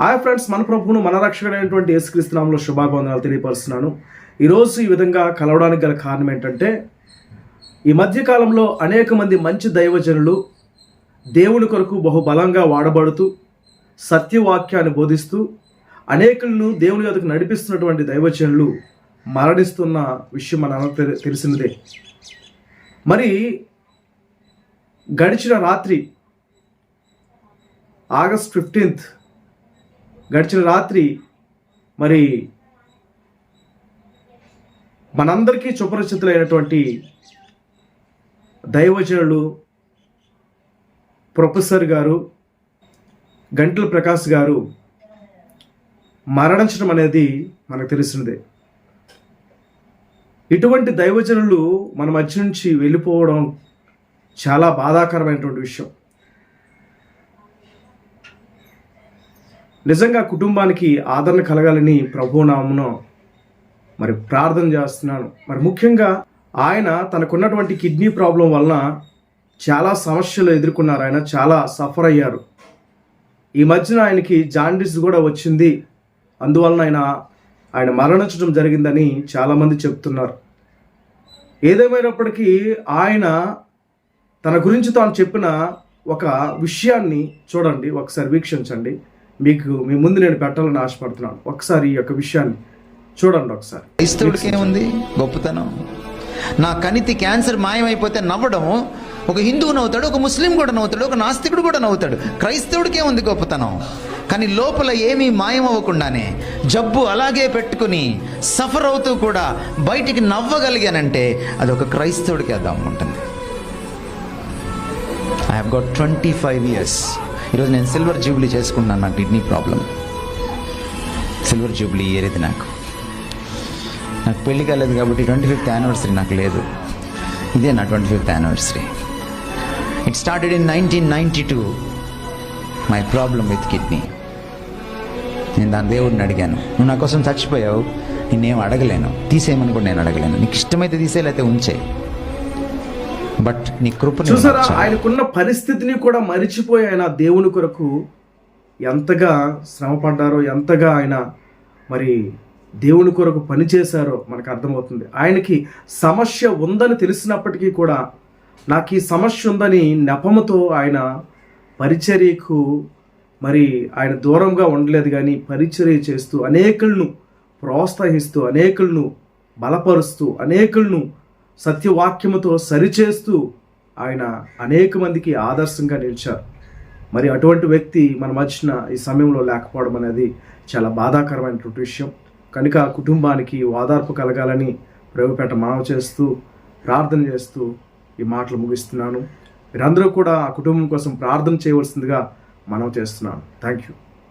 Hi friends మన ప్రభువును మన రక్షకుడైనటువంటి యేసుక్రీస్తునామంలో శుభాభివందనాలు తెలియపరుస్తున్నాను. ఈరోజు ఈ విధంగా కలవడానికి గల కారణం ఏంటంటే ఈ మధ్యకాలంలో అనేక మంది మంచి దైవజనులు దేవుని కొరకు బహుబలంగా వాడబడుతూ సత్యవాక్యాన్ని బోధిస్తూ అనేకులను దేవుని వద్దకు నడిపిస్తున్నటువంటి దైవజనులు మరణిస్తున్న విషయం మన తెలిసినదే. మరి గడిచిన రాత్రి ఆగస్ట్ ఫిఫ్టీన్త్ గడిచిన రాత్రి మరి మనందరికీ సుపరిచితులైనటువంటి దైవజనులు ప్రొఫెసర్ గారు గంటల ప్రకాష్ గారు మరణించడం అనేది మనకు తెలిసినదే ఇటువంటి దైవజనులు మన మధ్య నుంచి వెళ్ళిపోవడం చాలా బాధాకరమైనటువంటి విషయం. నిజంగా కుటుంబానికి ఆదరణ కలగాలని ప్రభునామున మరి ప్రార్థన చేస్తున్నాను. మరి ముఖ్యంగా ఆయన తనకున్నటువంటి కిడ్నీ ప్రాబ్లం వలన చాలా సమస్యలు ఎదుర్కొన్నారు. ఆయన చాలా సఫర్ అయ్యారు. ఈ మధ్యన ఆయనకి జాండీస్ కూడా వచ్చింది. అందువలన ఆయన ఆయన మరణించడం జరిగిందని చాలామంది చెప్తున్నారు. ఏదేమైనప్పటికీ ఆయన తన గురించి తాను చెప్పిన ఒక విషయాన్ని చూడండి ఒకసారి వీక్షించండి. మీకు మీ ముందు నేను పెట్టాలని ఆశపడుతున్నాను. ఒకసారి ఈ యొక్క విషయాన్ని చూడండి ఒకసారి. క్రైస్తవుడికి ఏముంది? గొప్పతనం. నా కణితి క్యాన్సర్ మాయమైపోతే నవ్వడం ఒక హిందువు నవ్వుతాడు ఒక ముస్లిం కూడా నవ్వుతాడు ఒక నాస్తికుడు కూడా నవ్వుతాడు. క్రైస్తవుడికి ఏముంది గొప్పతనం? కానీ లోపల ఏమీ మాయమవ్వకుండానే జబ్బు అలాగే పెట్టుకుని సఫర్ అవుతూ కూడా బయటికి నవ్వగలిగానంటే అది ఒక క్రైస్తవుడికి అర్థం ఉంటుంది. I have got twenty five years ఈరోజు నేను సిల్వర్ జూబ్లీ చేసుకున్నాను నా కిడ్నీ ప్రాబ్లం సిల్వర్ జూబ్లీ ఏరేది నాకు. నాకు పెళ్ళి కాలేదు కాబట్టి ట్వంటీ ఫిఫ్త్ యానివర్సరీ నాకు లేదు. ఇదే నా twenty fifth anniversary it started in nineteen ninety two my problem with kidney నేను దాని దేవుడిని అడిగాను నువ్వు నా కోసం చచ్చిపోయావు నేనేం అడగలేను తీసేయమని కూడా నేను అడగలేను. నీకు ఇష్టమైతే తీసే ఉంచే. బట్ నీ కృపను చూసారా ఆయనకున్న పరిస్థితిని కూడా మరిచిపోయి ఆయన దేవుని కొరకు ఎంతగా శ్రమ పడ్డారో ఎంతగా ఆయన మరి దేవుని కొరకు పనిచేశారో మనకు అర్థమవుతుంది. ఆయనకి సమస్య ఉందని తెలిసినప్పటికీ కూడా నాకు ఈ సమస్య ఉందని నెపముతో ఆయన పరిచర్యకు మరి ఆయన దూరంగా ఉండలేదు కానీ పరిచర్య చేస్తూ అనేకులను ప్రోత్సహిస్తూ అనేకులను బలపరుస్తూ అనేకులను సత్యవాక్యముతో సరిచేస్తూ ఆయన అనేక మందికి ఆదర్శంగా నిలిచారు. మరి అటువంటి వ్యక్తి మన మధ్యన ఈ సమయంలో లేకపోవడం అనేది చాలా బాధాకరమైనటువంటి విషయం. కనుక కుటుంబానికి ఓదార్పు కలగాలని ప్రయోగపేట మనవ చేస్తూ ప్రార్థన చేస్తూ ఈ మాటలు ముగిస్తున్నాను. మీరందరూ కూడా ఆ కుటుంబం కోసం ప్రార్థన చేయవలసిందిగా మనం చేస్తున్నాను. Thank you